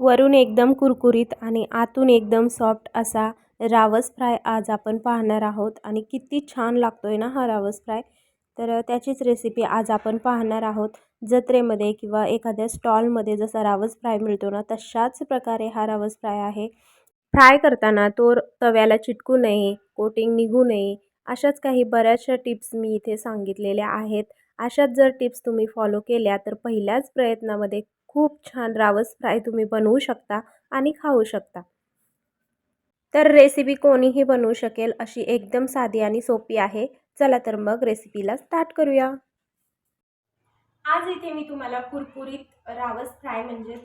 वरून एकदम कुरकुरीत आणि आतून एकदम सॉफ्ट असा रावस फ्राय आज आपण पाहणार आहोत. आणि किती छान लागतो आहे ना हा रावस फ्राय तर त्याचीच रेसिपी आज आपण पाहणार आहोत. जत्रेमध्ये किंवा एखाद्या स्टॉलमध्ये जसा रावस फ्राय मिळतो ना तशाच प्रकारे हा रावस फ्राय आहे. फ्राय करताना तो तव्याला चिटकू नये कोटिंग निघू नये अशाच काही बऱ्याचशा टिप्स मी इथे सांगितलेल्या आहेत. अशाच जर टिप्स तुम्ही फॉलो केल्या तर पहिल्याच प्रयत्नामध्ये खूप छान रावस फ्राय तुम्ही बनवू शकता आणि खाऊ शकता. तर रेसिपी कोणीही बनवू शकेल अशी एकदम साधी आणि सोपी आहे. चला तर मग रेसिपीला स्टार्ट करूया. आज इथे मी तुम्हाला कुरकुरीत रावस फ्राय म्हणजेच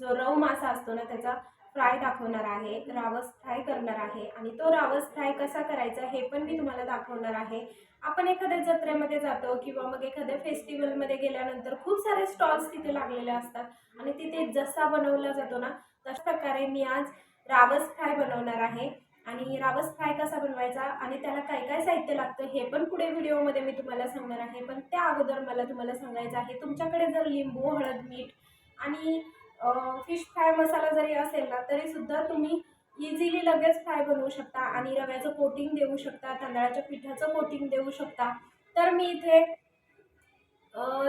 जो रव मासा असतो ना त्याचा फ्राय दाखवणार आहे रावस फ्राय करणार आहे आणि तो रावस फ्राय कसा करायचा हे पण मी तुम्हाला दाखवणार आहे. आपण एखाद्या जत्रेमध्ये जातो किंवा मग एखाद्या फेस्टिवलमध्ये गेल्यानंतर खूप सारे स्टॉल्स तिथे लागलेले असतात आणि तिथे जसा बनवला जातो ना तशा प्रकारे मी आज रावस फ्राय बनवणार आहे. आणि रावस फ्राय कसा बनवायचा आणि त्याला काय काय साहित्य लागतं हे पण पुढे व्हिडिओमध्ये मी तुम्हाला सांगणार आहे. पण त्या अगोदर मला तुम्हाला सांगायचं आहे तुमच्याकडे जर लिंबू हळद मीठ आणि फिश फ्राय मसाला जरी असेल ना तरीसुद्धा तुम्ही इझिली लगेच फ्राय बनवू शकता आणि रव्याचं कोटिंग देऊ शकता तांदळाच्या पिठाचं कोटिंग देऊ शकता. तर मी इथे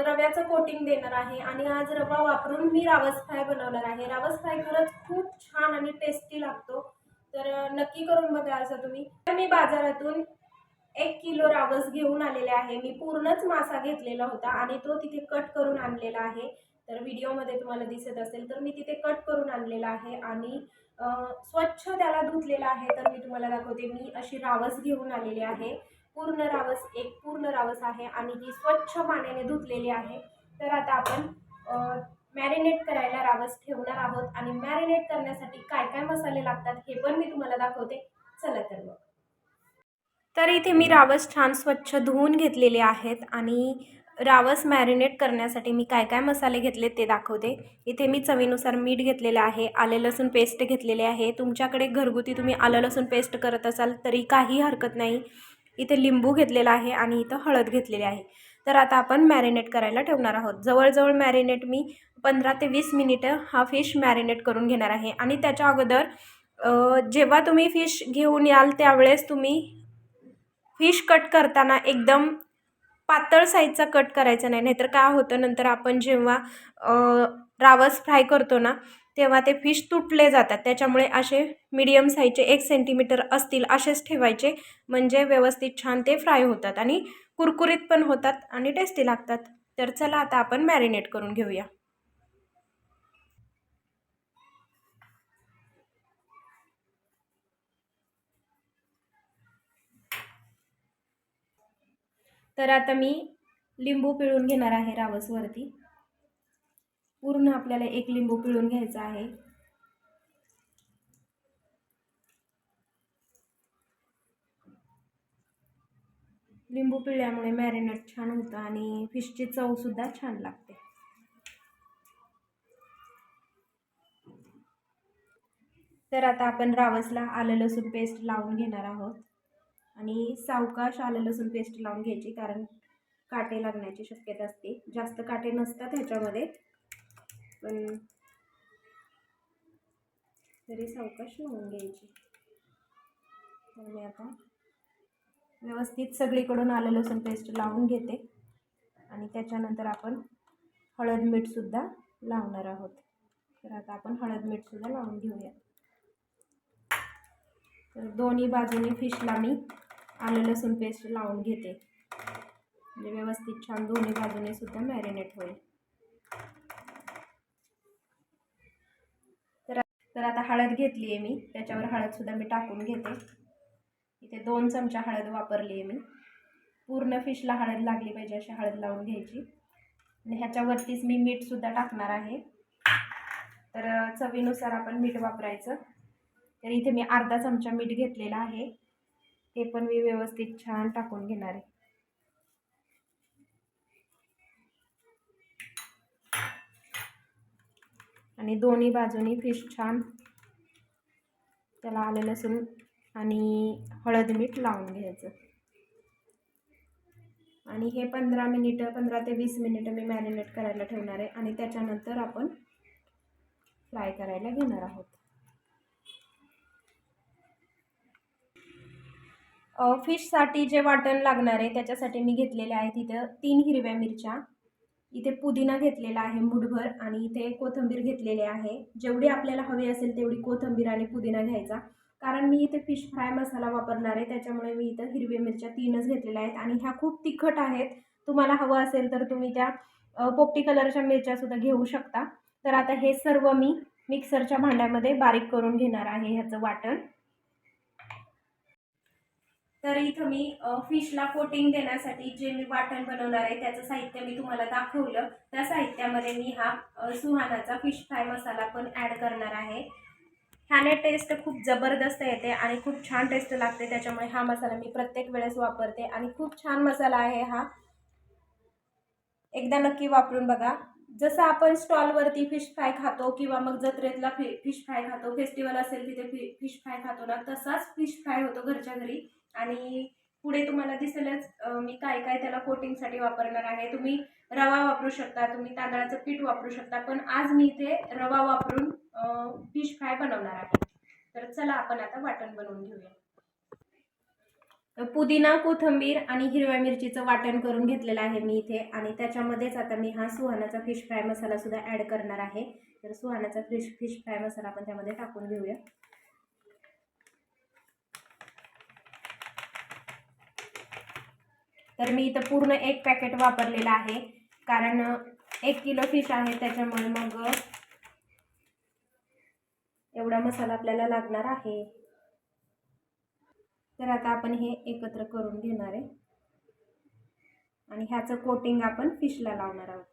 रव्याचं कोटिंग देणार आहे आणि आज रवा वापरून मी रावस फ्राय बनवणार आहे. रावस फ्राय खरंच खूप छान आणि टेस्टी लागतो. तर नक्की करून बघा असं तुम्ही. तर मी बाजारातून एक किलो रावस घेऊन आलेले आहे. मी पूर्णच मासा घेतलेला होता आणि तो तिथे कट करून आणलेला आहे. तर व्हिडिओमध्ये तुम्हाला दिसत असेल तर मी तिथे कट करून आणलेला आहे आणि स्वच्छ त्याला धुतलेला आहे. तर मी तुम्हाला दाखवते मी अशी रावस घेऊन आलेली आहे. पूर्ण रावस एक पूर्ण रावस आहे आणि ही स्वच्छ पाण्याने धुतलेली आहे. तर आता आपण मॅरिनेट करायला रावस ठेवणार आहोत आणि मॅरिनेट करण्यासाठी काय काय मसाले लागतात हे पण मी तुम्हाला दाखवते. चला तर मग. तर इथे मी रावस छान स्वच्छ धुवून घेतलेले आहेत आणि रावस मॅरिनेट करण्यासाठी मी काय काय मसाले घेतले ते दाखवते. इथे मी चवीनुसार मीठ घेतलेलं आहे आले लसूण पेस्ट घेतलेले आहे. तुमच्याकडे घरगुती तुम्ही आलं लसूण पेस्ट करत असाल तरी काही हरकत नाही. इथे लिंबू घेतलेला आहे आणि इथं हळद घेतलेली आहे. तर आता आपण मॅरिनेट करायला ठेवणार आहोत. जवळजवळ मॅरिनेट मी पंधरा ते वीस मिनिटं हा फिश मॅरिनेट करून घेणार आहे. आणि त्याच्या अगोदर जेव्हा तुम्ही फिश घेऊन याल त्यावेळेस तुम्ही फिश कट करताना एकदम पातळ साईजचा कट करायचा नाही. नाहीतर काय होतं नंतर आपण जेव्हा रावस फ्राय करतो ना तेव्हा ते फिश तुटले जातात. त्याच्यामुळे असे मीडियम साईजचे एक सेंटीमीटर असतील असेच ठेवायचे. म्हणजे व्यवस्थित छान ते फ्राय होतात आणि कुरकुरीत पण होतात आणि टेस्टी लागतात. तर चला आता आपण मॅरिनेट करून घेऊया. तर आता मी लिंबू पिळून घेणार आहे रावसवरती पूर्ण आपल्याला एक लिंबू पिळून घ्यायचा आहे. लिंबू पिळल्यामुळे मॅरिनेट छान होतं आणि फिशची चवसुद्धा छान लागते. तर आता आपण रावसला आलं लसूण पेस्ट लावून घेणार आहोत. आणि सावकाश आलं लसूण पेस्ट लावून घ्यायची कारण काटे लागण्याची शक्यता असते. जास्त काटे नसतात ह्याच्यामध्ये पण तरी सावकाश लावून घ्यायची. तर मी आता. व्यवस्थित सगळीकडून आलं लसूण पेस्ट लावून घेते. आणि त्याच्यानंतर आपण हळद मीठसुद्धा लावणार आहोत. तर आता आपण हळद मीठसुद्धा लावून घेऊया. तर दोन्ही बाजूने फिशला मी आलं लसूण पेस्ट लावून घेते. म्हणजे व्यवस्थित छान दोन्ही बाजूने सुद्धा मॅरिनेट होईल. तर तर आता हळद घेतली आहे मी. त्याच्यावर हळदसुद्धा मी टाकून घेते. इथे दोन चमचा हळद वापरली आहे मी. पूर्ण फिशला हळद लागली पाहिजे अशी हळद लावून घ्यायची. आणि ह्याच्यावरतीच मी मीठसुद्धा टाकणार आहे. तर चवीनुसार आपण मीठ वापरायचं. तर इथे मी अर्धा चमचा मीठ घेतलेला आहे. ते पण मी व्यवस्थित छान टाकून घेणार आहे. आणि दोन्ही बाजूनी फिश छान त्याला आलं लसूण आणि हळद मीठ लावून घ्यायचं. आणि हे पंधरा मिनिटं पंधरा ते वीस मिनिटं मी मॅरिनेट करायला ठेवणार आहे आणि त्याच्यानंतर आपण फ्राय करायला घेणार आहोत. फिशसाठी जे वाटण लागणार आहे त्याच्यासाठी मी घेतलेले आहेत इथं तीन हिरव्या मिरच्या. इथे पुदिना घेतलेला आहे मुठभर आणि इथे कोथिंबीर घेतलेली आहे. जेवढी आपल्याला हवी असेल तेवढी कोथिंबीर आणि पुदिना घ्यायचा. कारण मी इथे फिश फ्राय मसाला वापरणार आहे त्याच्यामुळे मी इथं हिरव्या मिरच्या तीनच घेतलेल्या आहेत आणि ह्या खूप तिखट आहेत. तुम्हाला हवं असेल तर तुम्ही त्या पोपटी कलरच्या मिरच्यासुद्धा घेऊ शकता. तर आता हे सर्व मी मिक्सरच्या भांड्यामध्ये बारीक करून घेणार आहे ह्याचं वाटण. तर इथं मी फिशला कोटिंग देण्यासाठी जे मी वाटण बनवणार आहे त्याचं साहित्य मी तुम्हाला दाखवलं. त्या साहित्यामध्ये मी हा सुहानाचा फिश फ्राय मसाला पण ॲड करणार आहे. ह्याने टेस्ट खूप जबरदस्त येते आणि खूप छान टेस्ट लागते. त्याच्यामुळे हा मसाला मी प्रत्येक वेळेस वापरते. आणि खूप छान मसाला आहे हा. एकदा नक्की वापरून बघा. जसं आपण स्टॉलवरती फिश फ्राय खातो किंवा मग जत्रेतला फि फिश फ्राय खातो फेस्टिवल असेल तिथे फि फिश फ्राय खातो ना तसाच फिश फ्राय होतो घरच्या घरी. आणि पुढे तुम्हाला दिसेलच मी काय काय त्याला कोटिंगसाठी वापरणार आहे. तुम्ही रवा वापरू शकता तुम्ही तांदळाचं पीठ वापरू शकता पण आज मी इथे रवा वापरून फिश फ्राय बनवणार आहे. तर चला आपण आता वाटण बनवून घेऊया. पुदिना कोथिंबीर आणि हिरव्या मिरचीचं वाटण करून घेतलेलं आहे मी इथे. आणि त्याच्यामध्येच आता मी हा सुहानाचा फिश फ्राय मसाला सुद्धा ॲड करणार आहे. तर सुहानाचा फिश फिश फ्राय मसाला आपण त्यामध्ये टाकून घेऊया. तर मी इथं पूर्ण एक पॅकेट वापरलेलं आहे. कारण एक किलो फिश आहे त्याच्यामुळे मग एवढा मसाला आपल्याला लागणार आहे. तर आता आपण हे एकत्र करून घेणार आहे. आणि ह्याचं कोटिंग आपण फिशला लावणार आहोत.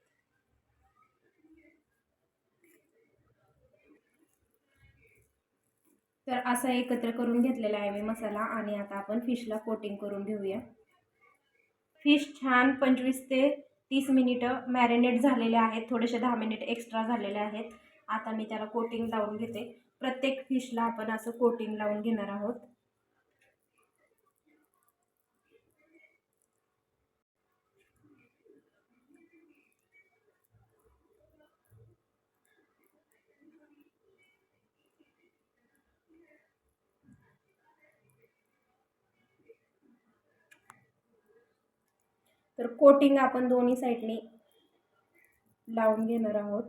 तर असं एकत्र करून घेतलेला आहे मी मसाला आणि आता आपण फिशला कोटिंग करून घेऊया. फिश छान पंचवीस ते तीस मिनिटं मॅरिनेट झालेले आहेत. थोडेसे दहा मिनिट एक्स्ट्रा झालेले आहेत. आता मी त्याला कोटिंग लावून घेते. प्रत्येक फिशला आपण असं कोटिंग लावून घेणार आहोत. तर कोटिंग आपण दोन्ही साईडने लावून घेणार आहोत.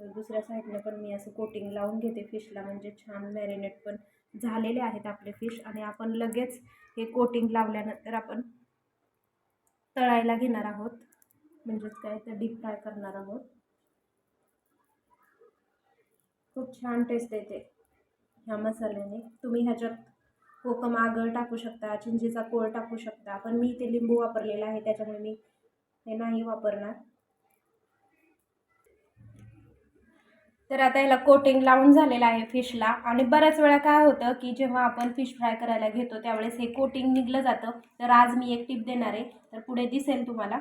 तर दुसऱ्या साईडने पण मी असं कोटिंग लावून घेते फिशला म्हणजे छान मॅरिनेट पण झालेले आहेत आपले फिश आणि आपण लगेच हे कोटिंग लावल्यानंतर आपण तळायला घेणार आहोत. म्हणजेच काय तर डीप फ्राय करणार आहोत. खूप छान टेस्ट येते ह्या मसाल्याने. तुम्ही ह्याच्यात कोकम आगळ टाकू शकता चिंचेचा कोळ टाकू शकता. पण मी इथे लिंबू वापरलेला आहे त्याच्यामुळे मी हे नाही वापरणार. तर आता याला कोटिंग लावून झालेलं आहे फिशला. आणि बऱ्याच वेळा काय होतं की जेव्हा आपण फिश फ्राय करायला घेतो त्यावेळेस हे कोटिंग निघलं जातं. तर आज मी एक टिप देणार आहे. तर पुढे दिसेल तुम्हाला.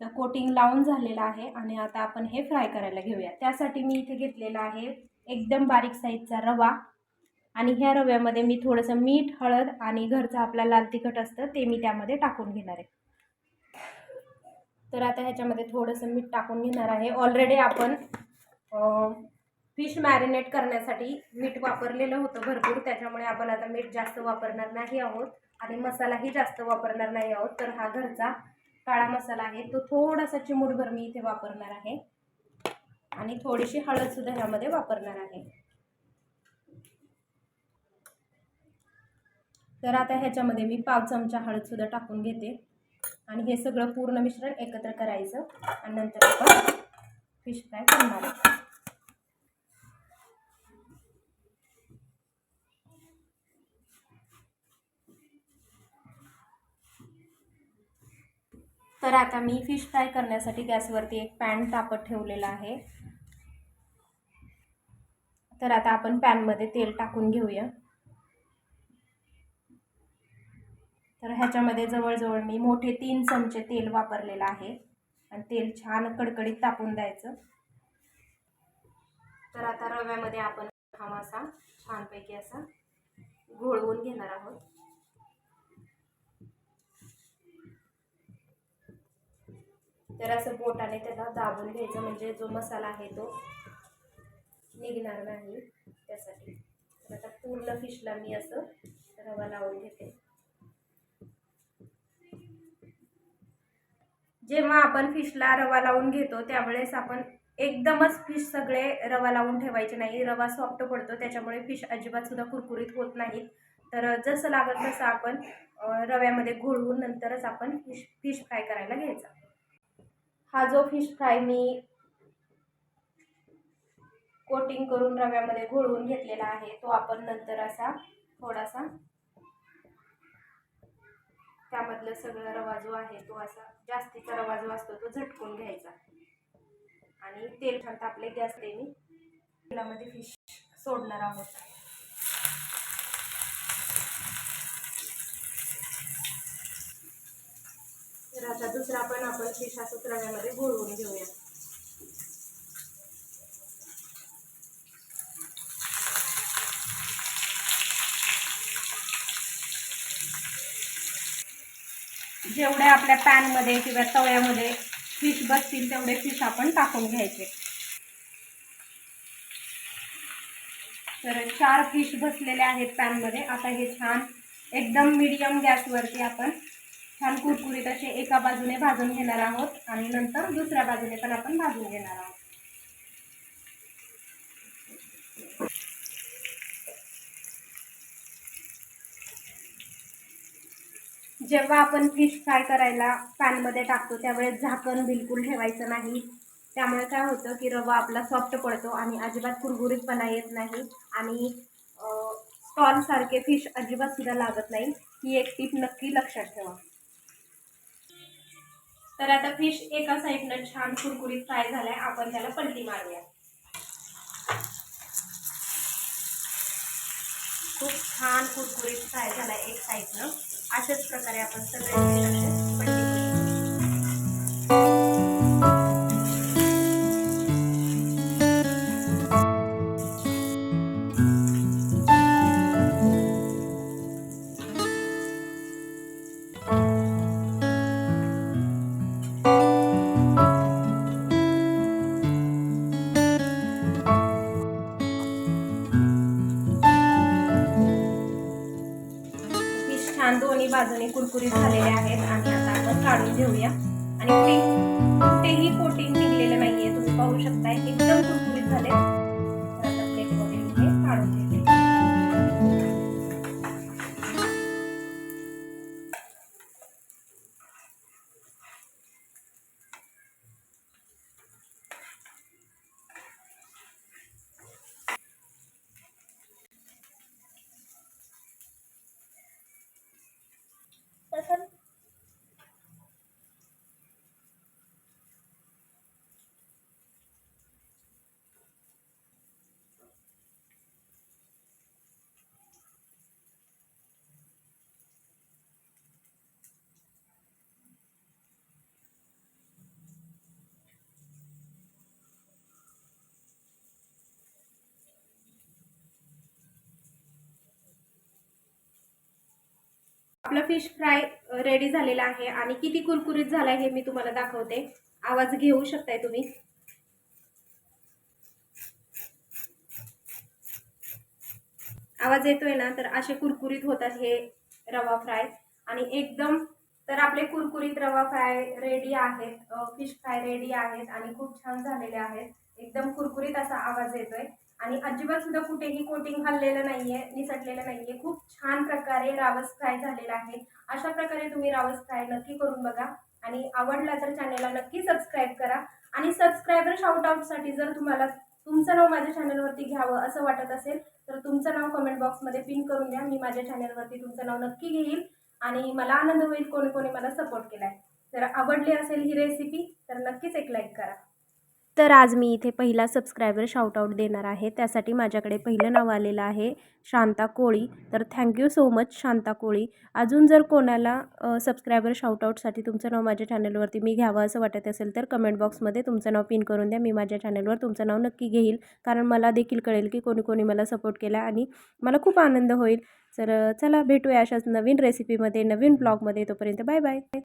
तर कोटिंग लावून झालेलं आहे आणि आता आपण हे फ्राय करायला घेऊया. त्यासाठी मी इथे घेतलेलं आहे एकदम बारीक साईजचा रवा. आणि ह्या रव्यामध्ये मी थोडंसं मीठ हळद आणि घरचं आपला लाल तिखट असतं ते मी त्यामध्ये टाकून घेणार आहे. तर आता ह्याच्यामध्ये थोडंसं मीठ टाकून घेणार आहे. ऑलरेडी आपण फिश मॅरिनेट करण्यासाठी मीठ वापरलेलं होतं भरपूर. त्याच्यामुळे आपण आता मीठ जास्त वापरणार नाही आहोत आणि मसालाही जास्त वापरणार नाही आहोत. तर हा घरचा काळा मसाला आहे. तो थोडासा चिमूटभर मी इथे वापरणार आहे. आणि थोडीशी हळदसुद्धा ह्यामध्ये वापरणार आहे. तर आता ह्याच्यामध्ये मी पाव चमचा हळदसुद्धा टाकून घेते. आणि हे सगळं पूर्ण मिश्रण एकत्र करायचं. आणि नंतर आपण फिश फ्राय करणार तर आता मी फिश फ्राय करण्यासाठी गॅसवरती एक पॅन तापत ठेवलेला आहे. तर आता आपण पॅनमध्ये तेल टाकून घेऊया. ह्याच्यामध्ये जवळजवळ मी मोठे तीन चमचे तेल वापरलेलं आहे. आणि तेल छान कडकडीत तापून द्यायचं. तर आता रव्यामध्ये आपण हा मासा छानपैकी असा घोळवून घेणार आहोत. तर असं बोटाने त्याला दाबून घ्यायचं म्हणजे जो मसाला आहे तो निघणार नाही त्यासाठी. तर आता पूर्ण फिशला मी असं रवा लावून घेते. जेव्हा आपण फिशला रवा लावून घेतो त्यावेळेस आपण एकदमच फिश सगळे रवा लावून ठेवायचे नाही. रवा सॉफ्ट पडतो त्याच्यामुळे फिश अजिबातसुद्धा कुरकुरीत होत नाहीत तर जसं लागत तसं आपण रव्यामध्ये घोळवून नंतरच आपण फिश फिश फ्राय करायला घ्यायचा. हा जो फिश फ्राय मी कोटिंग करून रव्यामध्ये घोळवून घेतलेला आहे तो आपण नंतर असा थोडासा त्यामधलं सगळं रवा जो आहे तो असा जास्तीचा रवा जो असतो तो झटकून घ्यायचा. आणि तेल छान तापले गॅस मी तेलामध्ये फिश सोडणार आहोत. तर आता दुसरा पण आपण फिश असं रव्यामध्ये घोळवून घेऊया. जेवढे आपल्या पॅनमध्ये किंवा तव्यामध्ये फिश बसतील तेवढे फिश आपण टाकून घ्यायचे. तर चार फिश बसलेले आहेत पॅनमध्ये. आता हे छान एकदम मीडियम गॅसवरती आपण छान कुरकुरीत असे एका बाजूने भाजून घेणार आहोत आणि नंतर दुसऱ्या बाजूने पण आपण भाजून घेणार आहोत. जेव्हा आपण फिश फ्राय करायला पॅनमध्ये टाकतो त्यावेळेस झाकण बिलकुल ठेवायचं नाही. त्यामुळे काय होतं की रवा आपला सॉफ्ट पडतो आणि अजिबात कुरकुरीतपणा येत नाही आणि स्टॉलसारखे फिश अजिबात सुद्धा लागत नाही. ही एक टीप नक्की लक्षात ठेवा. तर आता फिश एका साईडनं छान कुरकुरीत फ्राय झालाय. आपण त्याला पलटी मारूया. खूप छान कुरकुरीत फ्राय झालाय एक साईडनं अशाच प्रकारे आपण सगळे छान दोन्ही बाजूने कुरकुरीत झालेले आहेत आणि आता आपण काढून घेऊया. आणि कुठेही कोटिंग निघलेलं नाहीये तुम्ही पाहू शकताय एकदम कुरकुरीत झाले तर आता प्लेटमध्ये काढून घेते आपलं फिश फ्राय रेडी झालेला आहे. आणि किती कुरकुरीत झाला हे मी तुम्हाला दाखवते. आवाज घेऊ शकताय तुम्ही? आवाज येतोय ना? तर असे कुरकुरीत होतात हे रवा फ्राय आणि एकदम तर आपले कुरकुरीत रवा फ्राय रेडी आहेत. फिश फ्राय रेडी आहेत आणि खूप छान झालेले आहेत. एकदम कुरकुरीत असा आवाज येतोय. आणि अजिबात सुद्धा कुठेही कोटिंग हल्लेलं नाहीये निसटलेलं नाहीये. खूप छान प्रकारे रावस फ्राय झालेला आहे. अशा प्रकारे तुम्ही रावस फ्राय नक्की करून बघा. आणि आवडला तर चॅनलला नक्की सबस्क्राईब करा. आणि सबस्क्रायबर शाउटआउटसाठी जर तुम्हाला तुमचं नाव माझ्या चॅनलवरती घ्यावं असं वाटत असेल तर तुमचं नाव कमेंट बॉक्समध्ये पिन करून द्या. मी माझ्या चॅनलवरती तुमचं नाव नक्की घेईल. आणि मला आनंद होईल कोणी कोणी मला सपोर्ट केलाय. तर आवडली असेल ही रेसिपी तर नक्कीच एक लाईक करा. तर आज मी इथे पहिला सबस्क्रायबर शाउटआउट देणार आहे. त्यासाठी माझ्याकडे पहिलं नाव आलेलं आहे शांता कोळी. तर thank you so much Shanta Koli. अजून जर कोणाला सबस्क्रायबर शाउटआउटसाठी तुमचं नाव माझ्या चॅनलवरती मी घ्यावं असं वाटत असेल तर कमेंट बॉक्समध्ये तुमचं नाव पिन करून द्या. मी माझ्या चॅनलवर तुमचं नाव नक्की घेईल. कारण मला देखील कळेल की कोणी कोणी मला सपोर्ट केला आणि मला खूप आनंद होईल. तर चला भेटूया अशाच नवीन रेसिपीमध्ये नवीन ब्लॉगमध्ये तोपर्यंत बाय बाय